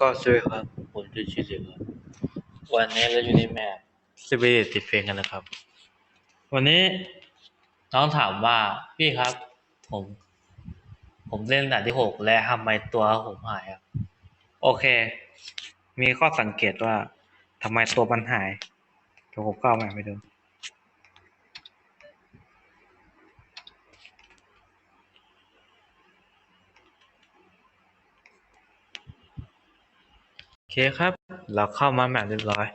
ก็สวัสดีครับ ผมชื่อชิลิครับวันนี้เราอยู่ในแมปซิบิลิติเฟนกันนะครับ วันนี้น้องถามว่าพี่ครับ ผม ผมเล่นด่านที่หกและทำไมตัวผมหายอะโอเค มีข้อสังเกตว่าทำไมตัวมันหายเดี๋ยวผมก็เอามาไปดู เคครับ เราเข้ามาแมปเรียบร้อย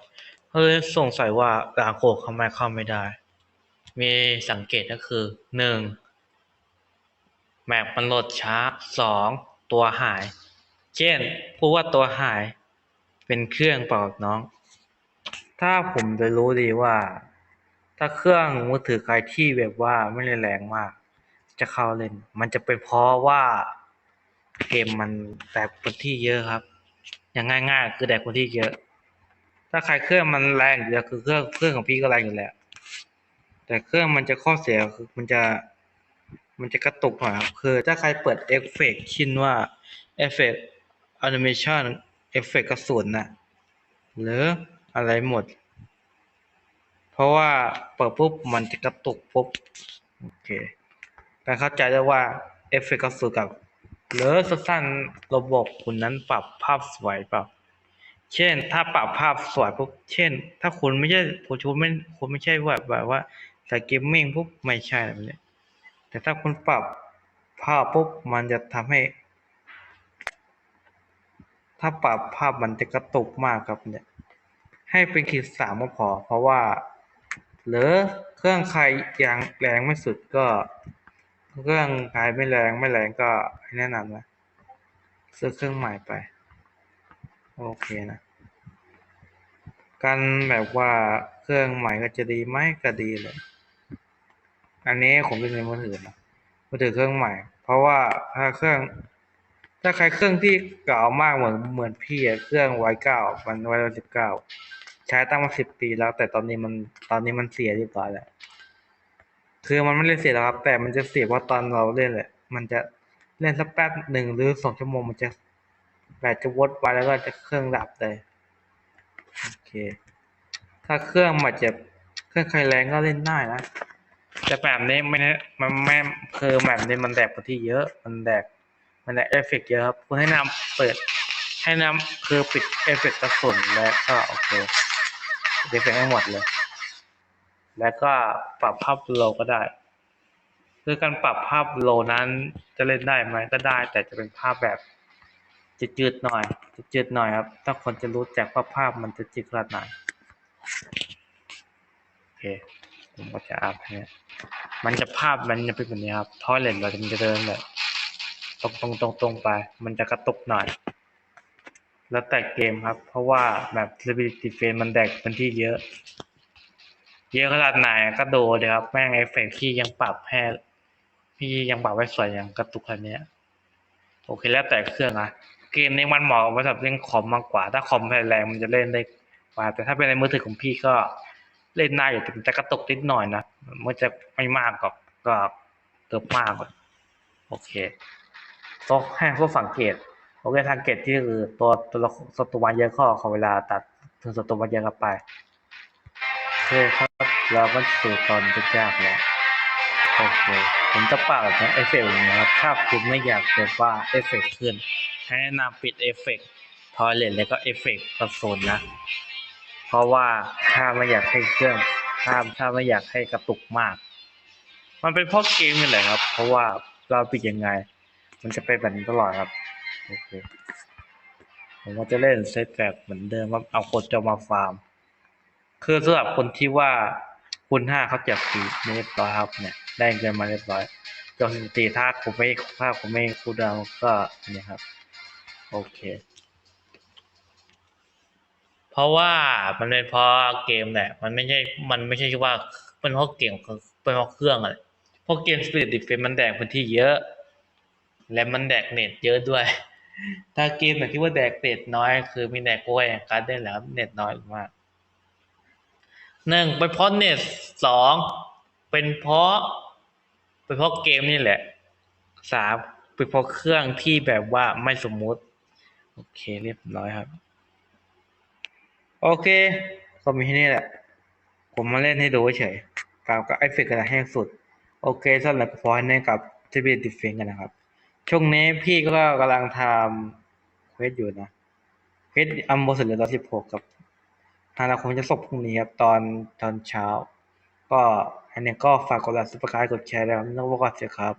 ก็เลยสงสัยว่าดาโคกทำไมเข้าไม่ได้ มีสังเกตก็คือหนึ่งแมปมันโหลดช้าสองตัวหาย เช่นพูดว่าตัวหาย เป็นเครื่องเปล่าน้อง ถ้าผมจะรู้ดีว่า ถ้าเครื่องมือถือใครที่แบบว่าไม่ได้แรงมาก จะเข้าเล่น มันจะเป็นเพราะว่าเกมมันแตกพื้นที่เยอะครับ อย่างง่ายๆ คือแดกพื้นที่เยอะ ถ้าใครเครื่องมันแรงอยู่แล้วคือเครื่องเครื่องของพี่ก็แรงอยู่แล้ว แต่เครื่องมันจะข้อเสียคือมันจะมันจะกระตุกหน่อยครับคือถ้าใครเปิดเอฟเฟกต์ชินว่าเอฟเฟกต์แอนิเมชันเอฟเฟกต์กระสุนน่ะหรืออะไรหมด เพราะว่าเปิดปุ๊บมันจะกระตุกปุ๊บ โอเคการเข้าใจได้ว่าเอฟเฟกต์กระสุนกับ หรือสั้นๆระบบคุณนั้นปรับภาพสวยเปล่า เช่น ถ้าปรับภาพสวยปุ๊บเช่น ถ้าคุณไม่ใช่คุณคุณไม่คุณไม่ใช่แบบแบบว่าสายเกมมิ่งปุ๊บไม่ใช่แบบนี้แต่ถ้าคุณปรับภาพปุ๊บมันจะทำให้ ถ้าปรับภาพมันจะกระตุกมากครับเนี่ย ให้เป็นขีดสามก็พอ เพราะว่า หรือเครื่องใครยังแรงไม่สุดก็ เครื่องใครไม่แรงไม่แรงก็แนะนำนะซื้อเครื่องใหม่ไป โอเคนะการแบบว่าเครื่องใหม่ก็จะดีไหมก็ดีเลย อันนี้ผมเป็นในมือถือนะมือถือเครื่องใหม่ เพราะว่าถ้าเครื่อง ถ้าใครเครื่องที่เก่ามากเหมือนเหมือนพี่อะเครื่องไวเก้ามันไวสิบเก้าใช้ตั้งมาสิบปีแล้ว แต่ตอนนี้มันตอนนี้มันเสียเรียบร้อยแล้ว คือมันไม่ได้เสียแล้วครับ แต่มันจะเสียเพราะตอนเราเล่นแหละ มันจะเล่นสักแป๊บหนึ่งหรือสองชั่วโมงมันจะแบตจะวดไปแล้วก็จะเครื่องดับเลยโอเค ถ้าเครื่องมันจะเครื่องใครแรงก็เล่นได้นะแต่แบบนี้ไม่นะมันไม่คือแบบนี้มันแดกไปที่เยอะ มันแดกมันแดกเอฟเฟกต์เยอะครับคุณให้นำเปิด ให้นำคือปิดเอฟเฟกต์กระสุนแล้วก็โอเคเอฟเฟกต์ให้หมดเลย แล้วก็ปรับภาพโลก็ได้คือการปรับภาพโลนั้นจะเล่นได้ไหมก็ได้ แต่จะเป็นภาพแบบจืดๆหน่อยจืดๆหน่อยครับ ถ้าคนจะรู้จักว่าภาพมันจะจืดขนาดไหนโอเคผมก็จะอัพให้มันจะภาพมันจะเป็นแบบนี้ครับทอยเลนเราจะมันจะเดินแบบตรงตรงตรงตรงๆไป มันจะกระตุกหน่อย แล้วแต่เกมครับ เพราะว่าแบบ Stability Frame มันแดกพื้นที่เยอะ เยอะขนาดไหนก็ดูเดี๋ยวครับแม่งเอฟเฟกต์ที่ยังปรับให้พี่ยังปรับไว้สวยอย่างกระตุกอันเนี้ยโอเคแล้วแต่เครื่องนะเกมนี้มันเหมาะกับสำหรับเล่นคอมมากกว่า ถ้าคอมแรงมันจะเล่นได้กว่า แต่ถ้าเป็นในมือถือของพี่ก็เล่นได้อยู่แต่จะกระตุกนิดหน่อยนะมันจะไม่มากก็ก็เกือบมากอะโอเคต้องให้พวกสังเกตโอเคสังเกตที่คือตัวตัวละศัตรูมาเยอะข้อของเวลาตัดถึงศัตรูมาเยอะกันไป เคครับ เราก็สู่ตอนที่ยากแล้วโอเคผมจะปรับนี้เอฟเฟกต์นี้ครับ ถ้าคุณไม่อยากแบบว่าเอฟเฟกต์ขึ้น ให้แนะนำปิดเอฟเฟกต์ทอยเลทแล้วก็เอฟเฟกต์กระสุนนะ เพราะว่าถ้าไม่อยากให้เครื่องถ้าถ้าไม่อยากให้กระตุกมาก มันเป็นเพราะเกมนี่แหละครับ เพราะว่าเราปิดยังไง มันจะเป็นแบบนี้ตลอดครับโอเคผมก็จะเล่นเซตแบบเหมือนเดิมว่าเอาคนจะมาฟาร์ม คือสำหรับคนที่ว่าคุณห้าเขาจะฟีเรียบร้อยครับเนี่ย ได้เงินมาเรียบร้อยจนสถิติถ้าผมไม่ถ้าผมไม่คูดาวน์ก็เนี่ยครับ โอเค เพราะว่ามันเป็นเพราะเกมแหละ มันไม่ใช่ มันไม่ใช่ว่าเป็นเพราะเกมเป็นเพราะเครื่องอะไรเพราะเกม Spirit Defense มันแดกพื้นที่เยอะ และมันแดกเน็ตเยอะด้วย ถ้าเกมไหนที่ว่าแดกเน็ตน้อย คือมีแดกโกยอย่างการได้แล้วเน็ตน้อยมาก หนึ่งเป็นเพราะเน็ตสองเป็นเพราะ เป็นเพราะเกมนี่แหละสามเป็นเพราะเครื่องที่แบบว่าไม่สมมุติ โอเคเรียบร้อยครับ โอเค ก็มีแค่นี้แหละ ผมมาเล่นให้ดูเฉยกับกับไอเฟกกระแห้งสุด โอเคสำหรับพอยในกับทีบีดิฟเฟนกันนะครับ ช่วงนี้พี่ก็กำลังทำเควสอยู่นะเควสอัมโบสเหลือตอนสิบหกกับ ทางเราคงจะส่งพรุ่งนี้ครับตอนตอนเช้า ก็อันนี้ก็ฝากกดไลค์ซับสไครต์กดแชร์แล้วน้องบอกก่อนเสียครับ